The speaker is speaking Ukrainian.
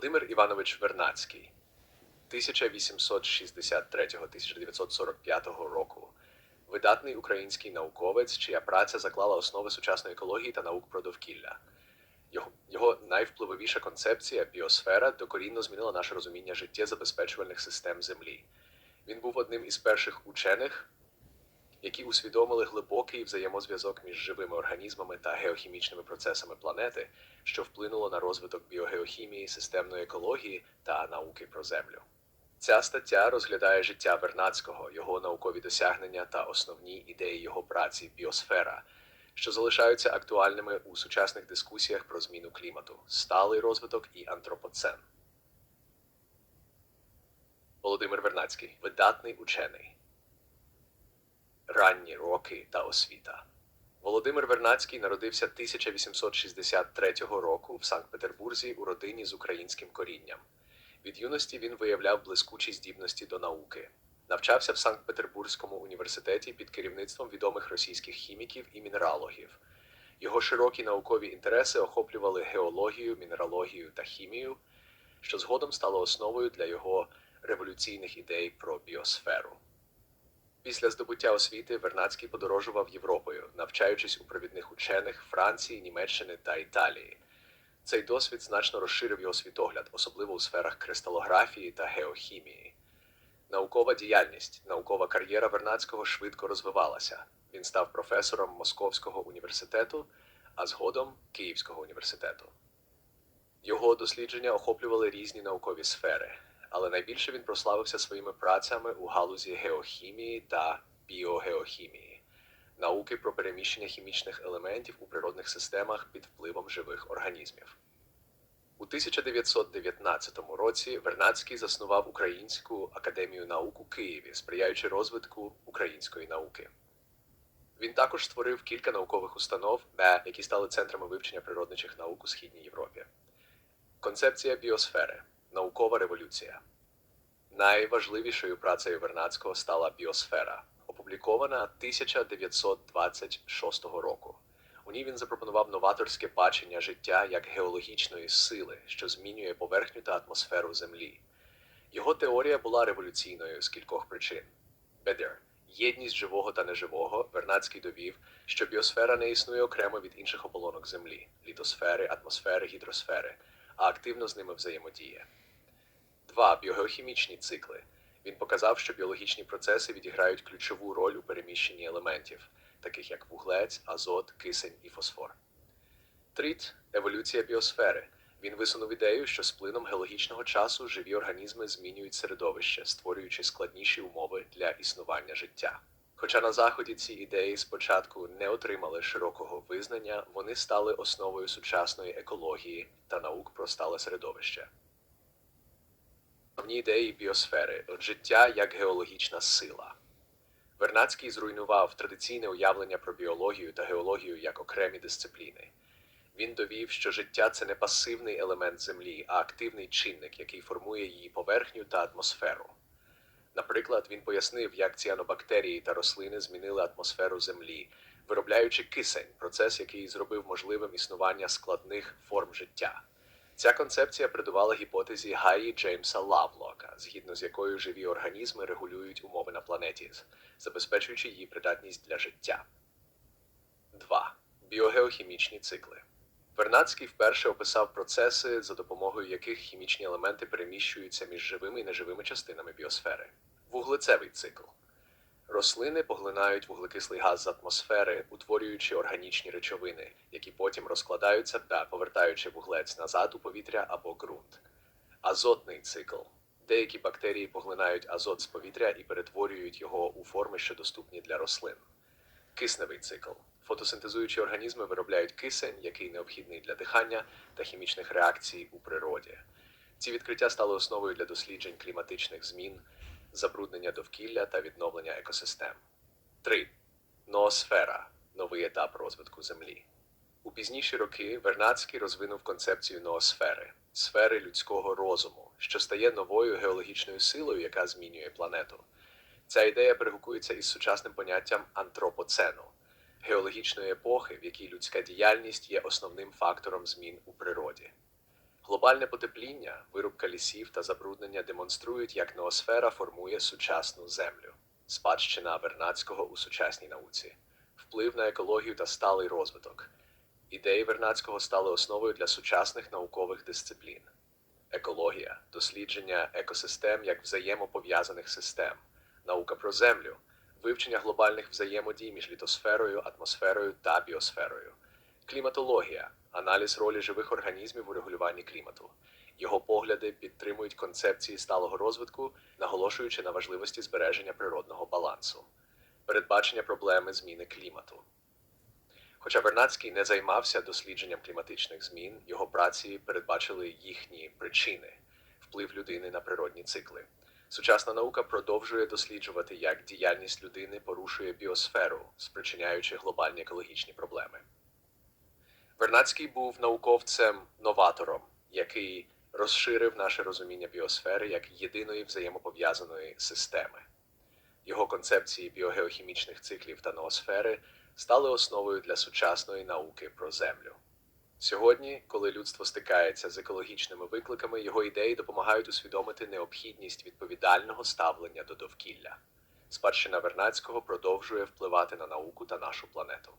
Володимир Іванович Вернацький 1863-1945 року. Видатний український науковець, чия праця заклала основи сучасної екології та наук про довкілля. Його, найвпливовіша концепція біосфера докорінно змінила наше розуміння життєзабезпечувальних систем Землі. Він був одним із перших учених, які усвідомили глибокий взаємозв'язок між живими організмами та геохімічними процесами планети, що вплинуло на розвиток біогеохімії, системної екології та науки про землю. Ця стаття розглядає життя Вернадського, його наукові досягнення та основні ідеї його праці Біосфера, що залишаються актуальними у сучасних дискусіях про зміну клімату, сталий розвиток і антропоцен. Володимир Вернадський видатний учений. Ранні роки та освіта. Володимир Вернадський народився 1863 року в Санкт-Петербурзі у родині з українським корінням. Від юності він виявляв блискучі здібності до науки. Навчався в Санкт-Петербурзькому університеті під керівництвом відомих російських хіміків і мінералогів. Його широкі наукові інтереси охоплювали геологію, мінералогію та хімію, що згодом стало основою для його революційних ідей про біосферу. Після здобуття освіти Вернадський подорожував Європою, навчаючись у провідних учених Франції, Німеччини та Італії. Цей досвід значно розширив його світогляд, особливо у сферах кристалографії та геохімії. Наукова діяльність, наукова кар'єра Вернадського швидко розвивалася. Він став професором Московського університету, а згодом Київського університету. Його дослідження охоплювали різні наукові сфери, але найбільше він прославився своїми працями у галузі геохімії та біогеохімії, науки про переміщення хімічних елементів у природних системах під впливом живих організмів. У 1919 році Вернадський заснував Українську академію наук у Києві, сприяючи розвитку української науки. Він також створив кілька наукових установ, які стали центрами вивчення природничих наук у Східній Європі. Концепція біосфери наукова революція. Найважливішою працею Вернадського стала біосфера, опублікована 1926 року. У ній він запропонував новаторське бачення життя як геологічної сили, що змінює поверхню та атмосферу Землі. Його теорія була революційною з кількох причин. Бедер єдність живого та неживого, Вернадський довів, що біосфера не існує окремо від інших оболонок Землі літосфери, атмосфери, гідросфери, а активно з ними взаємодіє. 2. Біогеохімічні цикли. Він показав, що біологічні процеси відіграють ключову роль у переміщенні елементів, таких як вуглець, азот, кисень і фосфор. Тріт еволюція біосфери. Він висунув ідею, що з плином геологічного часу живі організми змінюють середовище, створюючи складніші умови для існування життя. Хоча на заході ці ідеї спочатку не отримали широкого визнання, вони стали основою сучасної екології та наук про стале середовище. Основні ідеї біосфери життя як геологічна сила. Вернадський зруйнував традиційне уявлення про біологію та геологію як окремі дисципліни. Він довів, що життя це не пасивний елемент Землі, а активний чинник, який формує її поверхню та атмосферу. Наприклад, він пояснив, як ціанобактерії та рослини змінили атмосферу Землі, виробляючи кисень, процес, який зробив можливим існування складних форм життя. Ця концепція придувала гіпотезі Гаї Джеймса Лавлока, згідно з якою живі організми регулюють умови на планеті, забезпечуючи її придатність для життя. 2. Біогеохімічні цикли. Вернадський вперше описав процеси, за допомогою яких хімічні елементи переміщуються між живими і неживими частинами біосфери. Вуглецевий цикл. Рослини поглинають вуглекислий газ з атмосфери, утворюючи органічні речовини, які потім розкладаються та повертаючи вуглець назад у повітря або ґрунт. Азотний цикл. Деякі бактерії поглинають азот з повітря і перетворюють його у форми, що доступні для рослин. Кисневий цикл. Фотосинтезуючі організми виробляють кисень, який необхідний для дихання та хімічних реакцій у природі. Ці відкриття стали основою для досліджень кліматичних змін, забруднення довкілля та відновлення екосистем. 3. Ноосфера новий етап розвитку Землі. У пізніші роки Вернадський розвинув концепцію ноосфери сфери людського розуму, що стає новою геологічною силою, яка змінює планету. Ця ідея перегукується із сучасним поняттям антропоцену геологічної епохи, в якій людська діяльність є основним фактором змін у природі. Глобальне потепління, вирубка лісів та забруднення демонструють, як ноосфера формує сучасну землю, спадщина Вернадського у сучасній науці, вплив на екологію та сталий розвиток. Ідеї Вернадського стали основою для сучасних наукових дисциплін. Екологія, дослідження екосистем як взаємопов'язаних систем, наука про землю, вивчення глобальних взаємодій між літосферою, атмосферою та біосферою, кліматологія, аналіз ролі живих організмів у регулюванні клімату. Його погляди підтримують концепції сталого розвитку, наголошуючи на важливості збереження природного балансу, передбачення проблеми зміни клімату. Хоча Вернадський не займався дослідженням кліматичних змін, його праці передбачили їхні причини, вплив людини на природні цикли. Сучасна наука продовжує досліджувати, як діяльність людини порушує біосферу, спричиняючи глобальні екологічні проблеми. Вернадський був науковцем-новатором, який розширив наше розуміння біосфери як єдиної взаємопов'язаної системи. Його концепції біогеохімічних циклів та ноосфери стали основою для сучасної науки про землю. Сьогодні, коли людство стикається з екологічними викликами, його ідеї допомагають усвідомити необхідність відповідального ставлення до довкілля. Спадщина Вернацького продовжує впливати на науку та нашу планету.